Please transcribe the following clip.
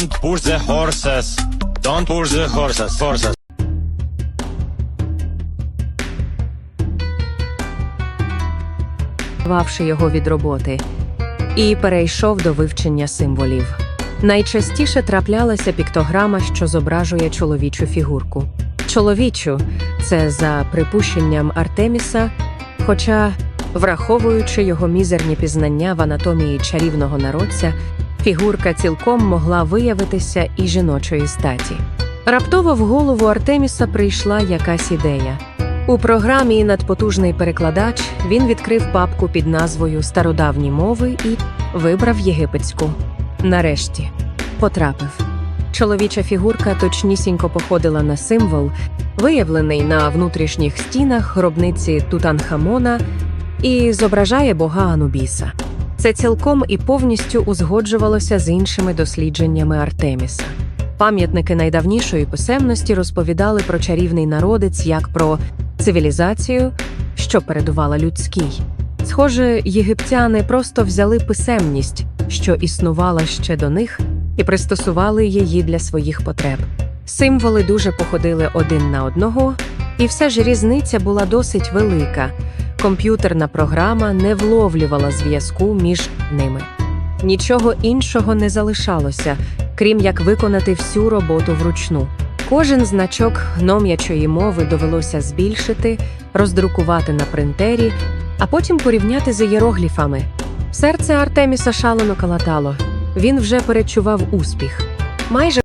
Don't push the horses. Don't push the horses. Horses. відірвавши його від роботи, і перейшов до вивчення символів. Найчастіше траплялася піктограма, що зображує чоловічу фігурку. Чоловічу це за припущенням Артеміса, хоча, враховуючи його мізерні пізнання в анатомії чарівного народця, фігурка цілком могла виявитися і жіночої статі. Раптово в голову Артеміса прийшла якась ідея. У програмі надпотужний перекладач він відкрив папку під назвою Стародавні мови і вибрав єгипетську. Нарешті потрапив. Чоловіча фігурка точнісінько походила на символ, виявлений на внутрішніх стінах гробниці Тутанхамона, і зображає бога Анубіса. Це цілком і повністю узгоджувалося з іншими дослідженнями Артеміса. Пам'ятники найдавнішої писемності розповідали про чарівний народець як про цивілізацію, що передувала людській. Схоже, єгиптяни просто взяли писемність, що існувала ще до них, і пристосували її для своїх потреб. Символи дуже походили один на одного, і все ж різниця була досить велика. Комп'ютерна програма не вловлювала зв'язку між ними. Нічого іншого не залишалося, крім як виконати всю роботу вручну. Кожен значок гном'ячої мови довелося збільшити, роздрукувати на принтері, а потім порівняти з ієрогліфами. Серце Артеміса шалено калатало. Він вже перечував успіх. Майже